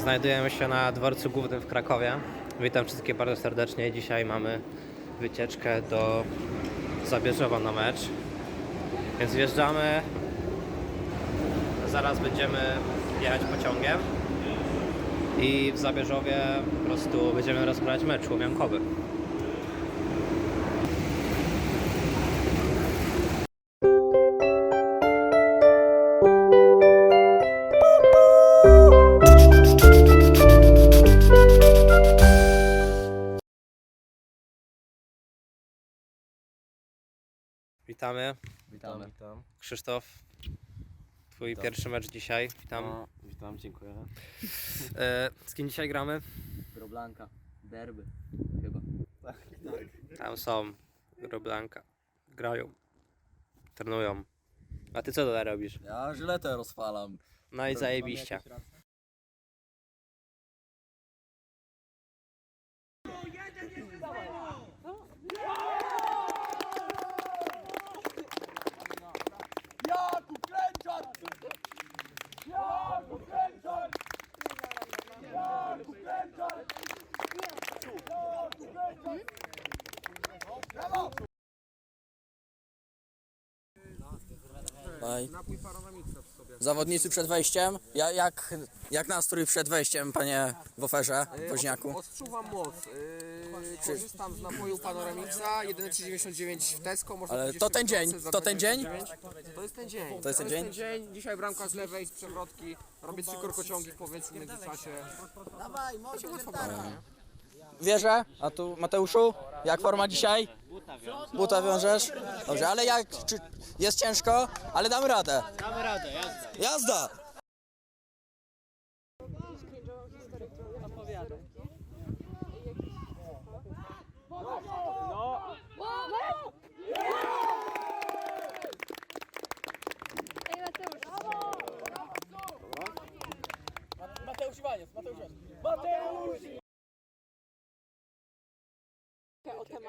Znajdujemy się na dworcu głównym w Krakowie. Witam wszystkich bardzo serdecznie. Dzisiaj mamy wycieczkę do Zabierzowa na mecz. Więc wjeżdżamy. Zaraz będziemy jechać pociągiem. I w Zabierzowie po prostu będziemy rozprawiać mecz łomiankowy. Witamy. Witam, witam. Krzysztof, twój Witam. pierwszy mecz dzisiaj. Witam. No, witam, dziękuję. E, z kim dzisiaj gramy? Groblanka, derby, chyba. Tam są. Groblanka. Grają. Trenują. A ty co tutaj robisz? Ja żyletę rozwalam. No i zajebiście. Zawodnicy przed wejściem. Ja, jak, jak nastrój przed wejściem, panie Woferze, Woźniaku? Odczuwam moc. Yy, korzystam z napoju Panoramixa, jedyne 3,99 w Tesco. Można Ale kupić to jeszcze ten w dzień, Polsce za to ten dzień? 2,99. To jest ten dzień. To jest ten dzień? Dzisiaj bramka z lewej, z przewrotki. Robię trzy korkociągi w powiedzmy w międzyczasie. Gra, nie? Wierzę. A tu Mateuszu, jak forma dzisiaj? Buta wiążesz? Dobrze, ale jak, czy jest ciężko, ale damy radę. Damy radę, jazda. Jazda! Ej, Mateusz. o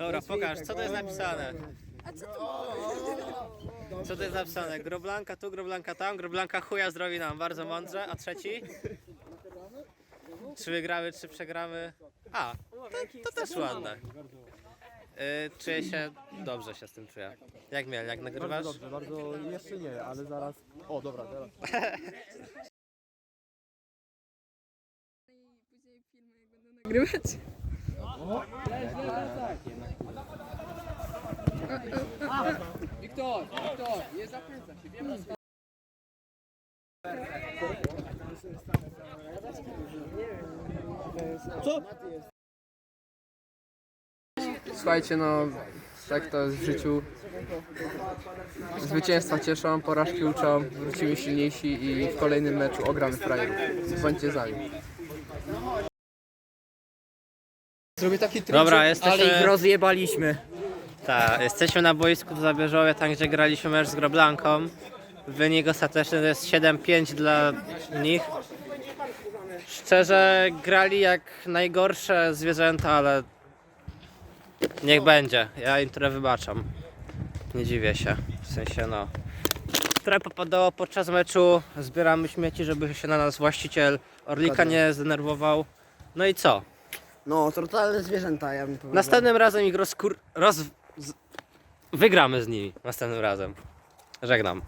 Dobra, pokaż, co to jest napisane? Co to jest napisane? Groblanka tu, groblanka tam, groblanka chuja zrobi nam bardzo mądrze, a trzeci? Czy wygramy, czy przegramy? A, to, to też ładne. Y, czuję się, dobrze się z tym czuję. Jak miel, jak nagrywasz? Bardzo dobrze, bardzo, jeszcze nie, ale zaraz... O, dobra, teraz. Nagrywać? Wiktor, Wiktor, nie zakręca się, wiem. Słuchajcie, no tak to jest w życiu. Zwycięstwa cieszą, porażki uczą, wrócimy silniejsi i w kolejnym meczu ogramy frajerów. Bądźcie z nami. Zrobię taki trik, Dobra, Ale ich jesteśmy, rozjebaliśmy. ta, jesteśmy na boisku w Zabierzowie, tam gdzie graliśmy mecz z Groblanką. Wynik ostateczny to jest 7-5 dla nich. Szczerze, grali jak najgorsze zwierzęta, ale niech będzie. Ja im trochę wybaczam. Nie dziwię się. W sensie, no. Trochę popadało podczas meczu. Zbieramy śmieci, żeby się na nas właściciel Orlika nie zdenerwował. No i co? No, totalne zwierzęta, ja bym powiedział. Następnym razem ich rozkur... roz... Wygramy z nimi. Następnym razem. Żegnam.